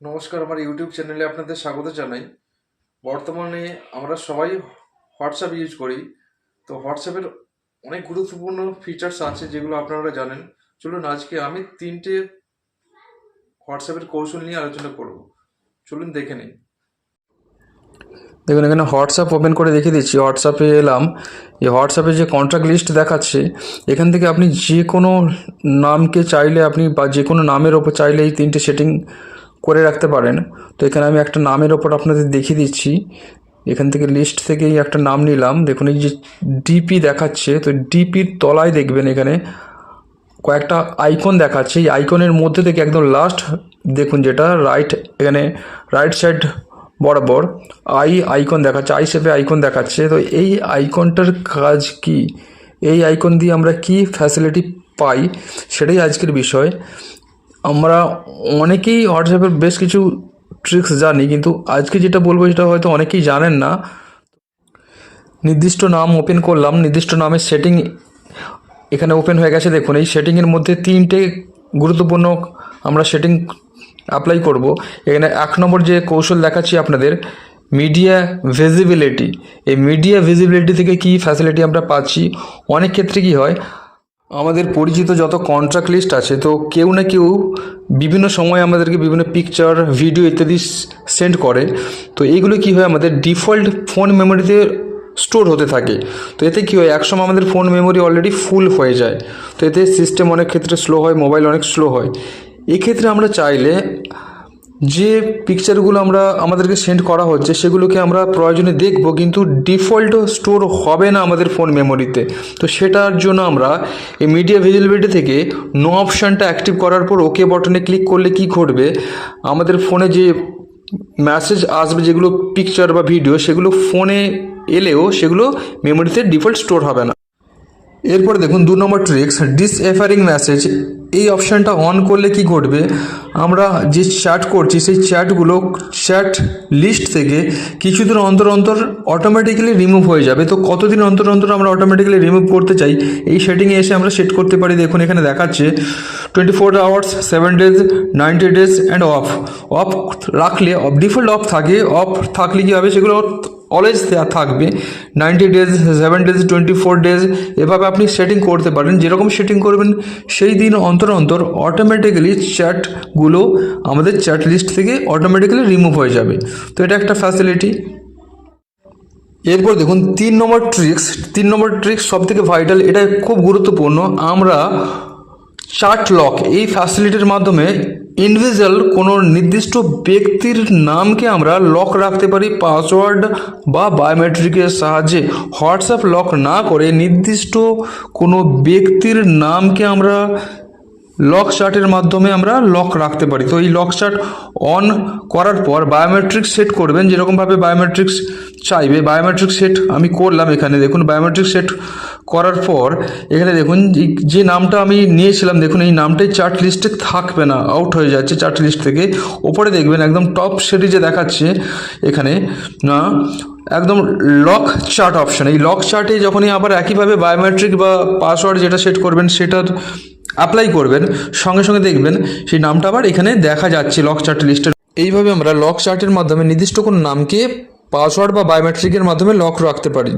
নমস্কার, আমার ইউটিউব চ্যানেলে আপনাদের স্বাগত জানাই। বর্তমানে আমরা সবাই হোয়াটসঅ্যাপ ইউজ করি। তো হোয়াটসঅ্যাপের অনেক গুরুত্বপূর্ণ ফিচার্স আছে যেগুলো আপনারা জানেন। চলুন আজকে আমি তিনটে হোয়াটসঅ্যাপের কৌশল নিয়ে আলোচনা করব। চলুন দেখে নিই। দেখুন, এখানে হোয়াটসঅ্যাপ ওপেন করে দেখিয়ে দিচ্ছি। হোয়াটসঅ্যাপে এলাম। এই হোয়াটসঅ্যাপে যে কন্ট্রাক্ট লিস্ট দেখাচ্ছে, এখান থেকে আপনি যে কোনো নামকে চাইলে আপনি বা যে কোনো নামের ওপর চাইলে এই তিনটে সেটিং করে রাখতে পারেন। তো এখানে আমি একটা নামের ওপর আপনাদের দেখিয়ে দিচ্ছি। এখান থেকে লিস্ট থেকেই একটা নাম নিলাম। দেখুন, এই যে ডিপি দেখাচ্ছে, তো ডিপির তলায় দেখবেন এখানে কয়েকটা আইকন দেখাচ্ছে। এই আইকনের মধ্যে থেকে একদম লাস্ট দেখুন যেটা রাইট এখানে রাইট সাইড বরাবর আই আইকন দেখাচ্ছে আই শেপে আইকন দেখাচ্ছে। তো এই আইকনটার কাজ কি? এই আইকন দিয়ে আমরা কি ফ্যাসিলিটি পাই? সেটাই আজকের বিষয়। আমরা অনেকেই হোয়াটসঅ্যাপের বেশ কিছু ট্রিক্স জানি, কিন্তু আজকে যেটা বলব সেটা হয়তো অনেকেই জানেন না। নির্দিষ্ট নাম ওপেন করলাম, নির্দিষ্ট নামের সেটিং এখানে ওপেন হয়ে গেছে। দেখুন, এই সেটিংয়ের মধ্যে তিনটে গুরুত্বপূর্ণ আমরা সেটিং অ্যাপ্লাই করব। এখানে এক নম্বর যে কৌশল দেখাচ্ছি আপনাদের মিডিয়া ভিজিবিলিটি এই মিডিয়া ভিজিবিলিটি থেকে কি ফ্যাসিলিটি আমরা পাচ্ছি? অনেক ক্ষেত্রে কি হয় আমাদের পরিচিত যত কন্ট্রাক্ট লিস্ট আছে, তো কেউ না কেউ বিভিন্ন সময় আমাদেরকে বিভিন্ন পিকচার ভিডিও ইত্যাদি সেন্ড করে। তো এইগুলো কি হয়, আমাদের ডিফল্ট ফোন মেমোরিতে স্টোর হতে থাকে। তো এতে কী হয়, একসময় আমাদের ফোন মেমোরি অলরেডি ফুল হয়ে যায়। তো এতে সিস্টেম অনেক ক্ষেত্রে স্লো হয় মোবাইল অনেক স্লো হয়। এক্ষেত্রে আমরা চাইলে যে পিকচারগুলো আমরা আমাদেরকে সেন্ড করা হচ্ছে, সেগুলোকে আমরা প্রয়োজনে দেখব, কিন্তু ডিফল্ট স্টোর হবে না আমাদের ফোন মেমোরিতে তো সেটার জন্য আমরা এই মিডিয়া ভিজিবিলিটি থেকে নো অপশানটা অ্যাক্টিভ করার পর ওকে বটনে ক্লিক করলে কি ঘটবে? আমাদের ফোনে যে মেসেজ আসবে, যেগুলো পিকচার বা ভিডিও সেগুলো ফোনে এলেও সেগুলো মেমোরিতে ডিফল্ট স্টোর হবে না। এরপরে দেখুন, দু নম্বর ট্রিক্স ডিসএফারিং মেসেজ এই অপশানটা অন করলে কি ঘটবে? আমরা যে চ্যাট করছি, সেই চ্যাটগুলো চ্যাট লিস্ট থেকে কিছুদিন অন্তর অন্তর অটোমেটিক্যালি রিমুভ হয়ে যাবে। তো কতদিন অন্তর অন্তর আমরা অটোমেটিক্যালি রিমুভ করতে চাই? এই সেটিংয়ে এসে আমরা সেট করতে পারি। দেখুন, এখানে দেখাচ্ছে twenty four hours seven days ninety days and off off রাখলে ডিফল্ট অফ থাকে। অফ থাকলে কী হবে? সেগুলো অলওয়েজ থাকবে। Ninety days seven days twenty four days এভাবে আপনি সেটিং করতে পারেন। যেরকম সেটিং করবেন, সেই দিন অন্তর অন্তর অটোমেটিক্যালি চ্যাটগুলো আমাদের চ্যাট লিস্ট থেকে অটোমেটিক্যালি রিমুভ হয়ে যাবে। তো এটা একটা ফ্যাসিলিটি এরপর দেখুন, তিন নম্বর ট্রিক্স তিন নম্বর ট্রিক্স সব থেকে ভাইটাল এটা খুব গুরুত্বপূর্ণ। আমরা চার্ট লক এই ফ্যাসিলিটির মাধ্যমে ইন্ডিভিজুয়াল কোনো নির্দিষ্ট ব্যক্তির নামকে আমরা লক রাখতে পারি পাসওয়ার্ড বা বায়োমেট্রিকের সাহায্যে। হোয়াটসঅ্যাপ লক না করে নির্দিষ্ট কোনো ব্যক্তির নামকে আমরা লক চার্টের মাধ্যমে আমরা লক রাখতে পারি। তো এই লক চার্ট অন করার পর বায়োমেট্রিক্স সেট করবেন যেরকমভাবে বায়োমেট্রিক্স চাইবে। বায়োমেট্রিক সেট আমি করলাম এখানে। দেখুন বায়োমেট্রিক সেট করার পর এখানে দেখুন, যে- নামটা আমি নিয়েছিলাম, দেখুন, এই নামটাই চার্ট লিস্টে থাকবে না আউট হয়ে যাচ্ছে চার্ট লিস্ট থেকে। ওপরে দেখবেন, একদম টপ সেটি যে দেখাচ্ছে এখানে, না, একদম লক চার্ট অপশন এই লক চার্টে যখনই আবার একইভাবে বায়োমেট্রিক বা পাসওয়ার্ড যেটা সেট করবেন সেটার অ্যাপ্লাই করবেন, সঙ্গে সঙ্গে দেখবেন সেই নামটা আবার এখানে দেখা যাচ্ছে লক চার্ট লিস্টের এইভাবে আমরা লক চার্টের মাধ্যমে নির্দিষ্ট কোনো নামকে পাসওয়ার্ড বা বায়োমেট্রিকের মাধ্যমে লক রাখতে পারি।